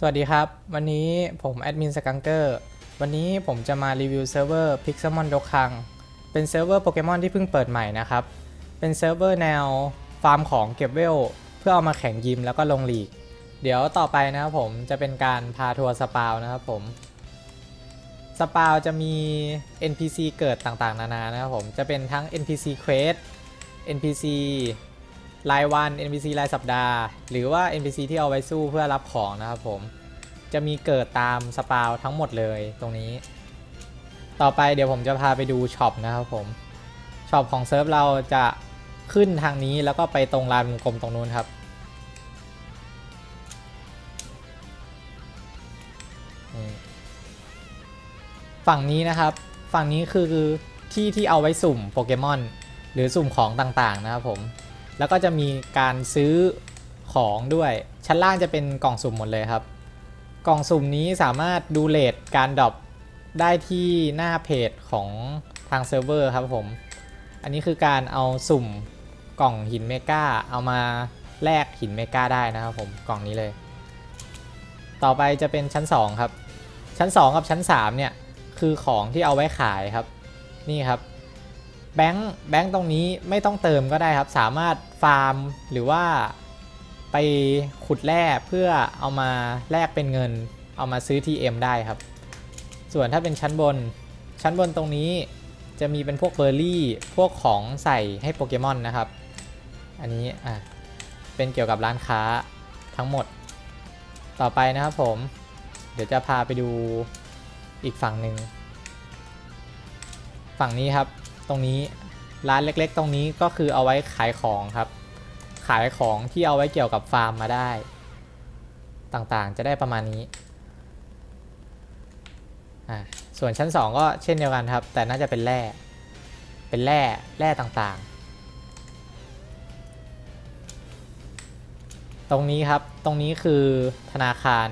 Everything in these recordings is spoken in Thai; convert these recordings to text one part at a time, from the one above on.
สวัสดีครับ วันนี้ผมแอดมินสกังเกอร์วันนี้ผมจะมารีวิวเซิร์ฟเวอร์ Pixelmon ดกคัง เป็นเซิร์ฟเวอร์โปเกมอนที่เพิ่งเปิดใหม่นะครับ เป็นเซิร์ฟเวอร์แนวฟาร์มของเก็บเวล เพื่อเอามาแข่งยิมแล้วก็ลงลีก เดี๋ยวต่อไปนะครับผมจะเป็นการพาทัวร์สปาวนะครับผม สปาวจะมี NPC เกิดต่างๆ นานานะครับผม จะเป็นทั้ง NPC Quest NPC รายวัน NPC รายสัปดาห์ หรือว่า NPC ที่เอาไว้สู้เพื่อรับของนะครับผม จะมีเกิดตามสปาวทั้งหมดเลยตรงนี้ ต่อไปเดี๋ยวผมจะพาไปดูช็อปนะครับผม ช็อปของเซิร์ฟเราจะขึ้นทางนี้แล้วก็ไปตรงลานวงกลมตรงนู้นครับ ฝั่งนี้นะครับ ฝั่งนี้คือที่ที่เอาไว้สุ่มโปเกมอน หรือสุ่มของต่างๆนะครับผม แล้วก็จะมีการซื้อของด้วย ชั้นล่างจะเป็นกล่องสุ่มหมดเลยครับ กล่องสุ่มนี้สามารถดูเลทการดรอปได้ที่หน้าเพจของทางเซิร์ฟเวอร์ครับผม อันนี้คือการเอาสุ่มกล่องหินเมกาเอามาแลกหินเมกาได้นะครับผมกล่องนี้เลย ต่อไปจะเป็นชั้น 2 ครับ ชั้น 2 กับชั้น 3 เนี่ย คือของที่เอาไว้ขายครับ นี่ครับ แบงค์แบงค์ตรงนี้ไม่ต้องเติมก็ได้ครับ สามารถฟาร์มหรือว่าไปขุดแร่เพื่อเอามาแลกเป็นเงิน เอามาซื้อ TM ได้ครับ ส่วนถ้าเป็นชั้นบน ชั้นบนตรงนี้จะมีเป็นพวกเบอร์รี่ พวกของใส่ให้โปเกมอนนะครับ อันนี้อะเป็นเกี่ยวกับร้านค้าทั้งหมด ต่อไปนะครับผม เดี๋ยวจะพาไปดูอีกฝั่งหนึ่ง ฝั่งนี้ครับ ตรงนี้ร้านเล็กๆ ตรงนี้ก็คือเอาไว้ขายของครับ ขายของที่เอาไว้เกี่ยวกับฟาร์มมาได้ ต่างๆจะได้ประมาณนี้อ่าส่วนชั้น 2 ก็เช่นเดียวกันครับ แต่น่าจะเป็นแร่เป็นแร่แร่ต่างๆ ตรงนี้ครับตรงนี้คือธนาคาร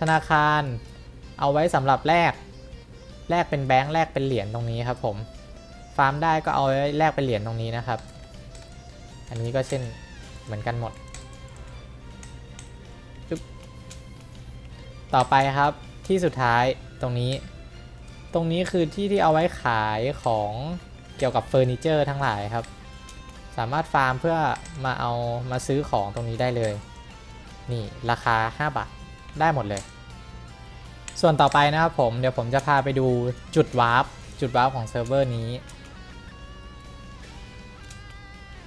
ธนาคารเอาไว้สำหรับแลกแลกเป็นแบงค์แลกเป็นเหรียญตรงนี้ครับผม ฟาร์มได้ก็เอาแลกเป็นเหรียญตรงนี้นะครับ อันนี้ก็เช่นเหมือนกันหมด ต่อไปครับที่สุดท้ายตรงนี้ ตรงนี้คือที่ที่เอาไว้ขายของเกี่ยวกับเฟอร์นิเจอร์ทั้งหลายครับ สามารถฟาร์มเพื่อมาเอามาซื้อของตรงนี้ได้เลย นี่ราคา 5 บาทได้หมดเลย ส่วนต่อไปนะครับผมเดี๋ยวผมจะพาไปดูจุดวาร์ปจุดวาร์ปของเซิร์ฟเวอร์นี้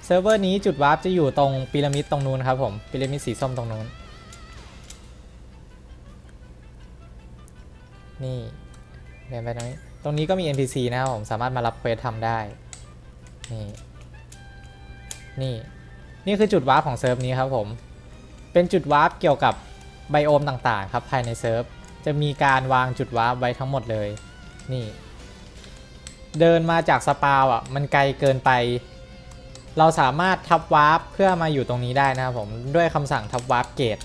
เซิร์ฟเวอร์นี้จุดวาร์ปจะอยู่ตรงพีระมิดตรงนู้นครับผมพีระมิดสีส้มตรงนู้น นี่เดินไปตรงนี้ ตรงนี้ก็มี NPC นะครับผมสามารถมารับเควสทำได้ นี่ นี่ นี่คือจุดวาร์ปของเซิร์ฟนี้ครับผม เป็นจุดวาร์ปเกี่ยวกับไบโอมต่างๆ ครับภายในเซิร์ฟ จะมีการวางจุดวาร์ปไว้ทั้งหมดเลย นี่ เดินมาจากสปาวอะ มันไกลเกินไป เราสามารถทับวาร์ปเพื่อมาอยู่ตรงนี้ได้นะครับผมด้วยคำสั่งทับวาร์ปเกต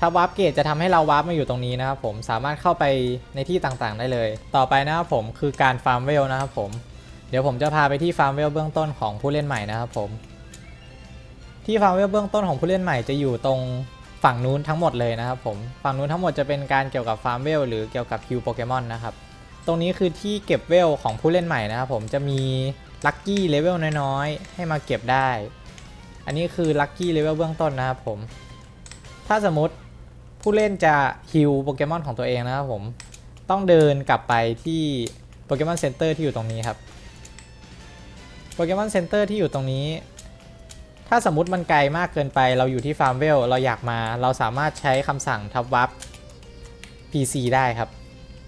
ทับวาร์ปเกตจะทำให้เราวาร์ปมาอยู่ตรงนี้นะครับผมสามารถเข้าไปในที่ต่างๆ ได้เลย ต่อไปนะครับผมคือการฟาร์มเวลนะครับผมเดี๋ยวผมจะพาไปที่ฟาร์มเวลเบื้องต้นของผู้เล่นใหม่นะครับผมที่ฟาร์มเวลเบื้องต้นของผู้เล่นใหม่จะอยู่ตรงฝั่งนู้นทั้งหมดเลยนะครับผมฝั่งนู้นทั้งหมดจะเป็นการเกี่ยวกับฟาร์มเวลหรือเกี่ยวกับคิวโปเกมอนนะครับตรงนี้คือที่เก็บเวลของผู้เล่นใหม่นะครับผมจะมี ลัคกี้เลเวลน้อยๆ ให้มาเก็บได้ อันนี้คือลัคกี้เลเวลเบื้องต้นนะครับผม ถ้าสมมติผู้เล่นจะฮิวโปเกมอนของตัวเองนะครับผม ต้องเดินกลับไปที่โปเกมอนเซ็นเตอร์ที่อยู่ตรงนี้ครับ โปเกมอนเซ็นเตอร์ที่อยู่ตรงนี้ ถ้าสมมติมันไกลมากเกินไป เราอยู่ที่ฟาร์มเวล เราอยากมา เราสามารถใช้คำสั่งทับวับ PC ได้ครับ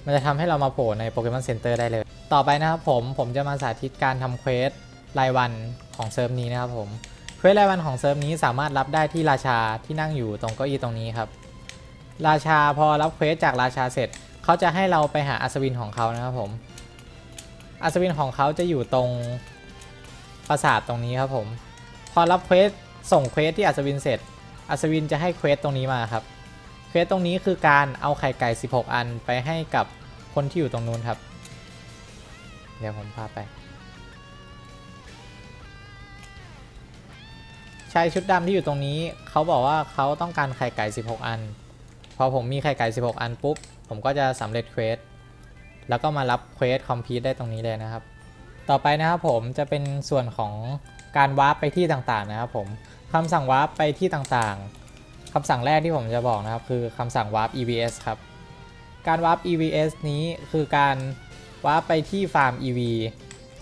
มันจะทำให้เรามาโผล่ในโปเกมอนเซ็นเตอร์ได้เลย ต่อไปนะครับผมผมจะมาสาธิตการทำเควสรายวันของเซิร์ฟนี้นะครับผมเควสรายวันของเซิร์ฟนี้สามารถรับได้ที่ราชาที่นั่งอยู่ตรงเก้าอี้ตรงนี้ครับ ราชาพอรับเควสจากราชาเสร็จเขาจะให้เราไปหาอัศวินของเขานะครับผม อัศวินของเขาจะอยู่ตรงปราสาทตรงนี้ครับผม พอรับเควสส่งเควสที่อัศวินเสร็จ อัศวินจะให้เควสตรงนี้มาครับ เควสตรงนี้คือการเอาไข่ไก่ 16 อันไปให้กับคนที่อยู่ตรงนู้นครับ เดี๋ยวผมพาไป ชายชุดดำที่อยู่ตรงนี้ เขาบอกว่าเขาต้องการไข่ไก่ 16 อัน พอผมมีไข่ไก่ 16 อันปุ๊บ ผมก็จะสำเร็จเควส แล้วก็มารับเควสคอมพลีทได้ตรงนี้เลยนะครับ ต่อไปนะครับผมจะเป็นส่วนของการวาร์ปไปที่ต่างๆนะครับผมคำสั่งวาร์ปไปที่ต่างๆคำสั่งแรกที่ผมจะบอกนะครับคือคำสั่งวาร์ป EVS ครับ การวาร์ป EVS นี้คือการ วาไปที่ฟาร์ม EV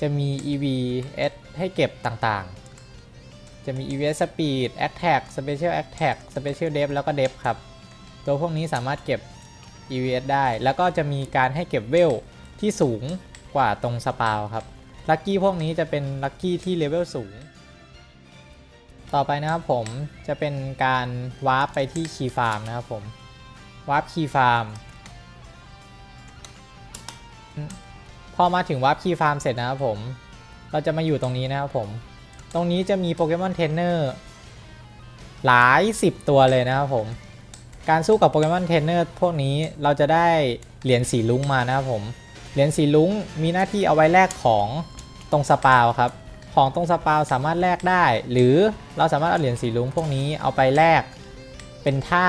จะมี EVS ให้เก็บต่างๆ จะมี EVS Speed Attack Special Attack Special Def แล้วก็ Def ครับ ตัวพวกนี้สามารถเก็บ EVS ได้ แล้วก็จะมีการให้เก็บเวลที่สูงกว่าตรงสปาวครับ ลัคกี้พวกนี้จะเป็นลัคกี้ที่เลเวลสูง ต่อไปนะครับผมจะเป็นการวาร์ปไปที่คีฟาร์มนะครับผมวาร์ปคีฟาร์ม พอมาถึงวาร์ปคีฟาร์มเสร็จนะครับผม เราจะมาอยู่ตรงนี้นะครับผม ตรงนี้จะมีโปเกมอนเทรนเนอร์หลายสิบตัวเลยนะครับผม การสู้กับโปเกมอนเทรนเนอร์พวกนี้เราจะได้เหรียญสีลุ้งมานะครับผม เหรียญสีลุ้งมีหน้าที่เอาไว้แลกของตรงสปาวครับ ของตรงสปาวสามารถแลกได้ หรือเราสามารถเอาเหรียญสีลุ้งพวกนี้เอาไปแลกเป็นท่า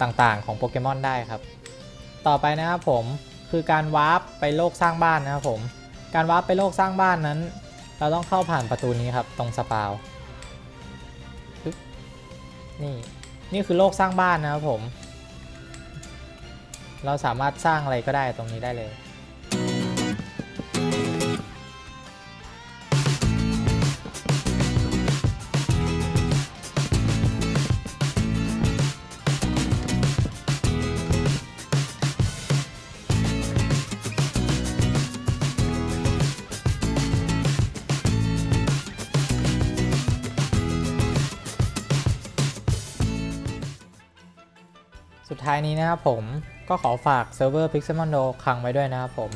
ต่างๆของโปเกมอนได้ครับ ต่อไปนะครับผม คือการวาร์ปไปโลกสร้างบ้านนะครับผม การวาร์ปไปโลกสร้างบ้านนั้น เราต้องเข้าผ่านประตูนี้ครับตรงสปาวนี่นี่คือโลกสร้างบ้านนะครับผม เราสามารถสร้างอะไรก็ได้ตรงนี้ได้เลย ดท้ายนี้นะครับผมก็ขอฝากเซิร์ฟเวอร์ Pixelmondo ค้งไว้ด้วยนะครับผม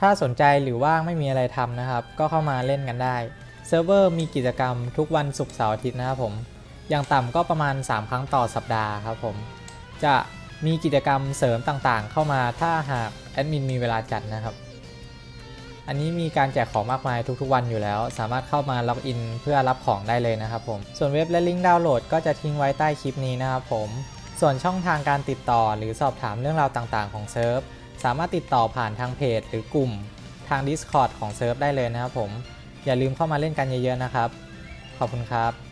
ถ้าสนใจหรือว่างไม่มีอะไรทำนะครับ ก็เข้ามาเล่นกันได้ เซิร์ฟเวอร์มีกิจกรรมทุกวันศุกร์เสาร์อาทิตย์นะครับผม อย่างต่ำก็ประมาณ 3 ครั้งต่อสัปดาห์ครับผม จะมีกิจกรรมเสริมต่างๆ เข้ามาถ้าหากแอดมินมีเวลาจัดนะครับ อันนี้มีการแจกของมากมายทุกๆวันอยู่แล้ว สามารถเข้ามาล็อกอินเพื่อรับของได้เลยนะครับผม ส่วนเว็บและลิงก์ดาวน์โหลดก็จะทิ้งไว้ใต้คลิปนี้นะครับผม ส่วนช่องทางการติดต่อหรือสอบถามเรื่องราวต่างๆ ของเซิร์ฟสามารถติดต่อผ่านทางเพจหรือกลุ่มทาง Discord ของเซิร์ฟได้เลยนะครับผม อย่าลืมเข้ามาเล่นกันเยอะๆนะครับ ขอบคุณครับ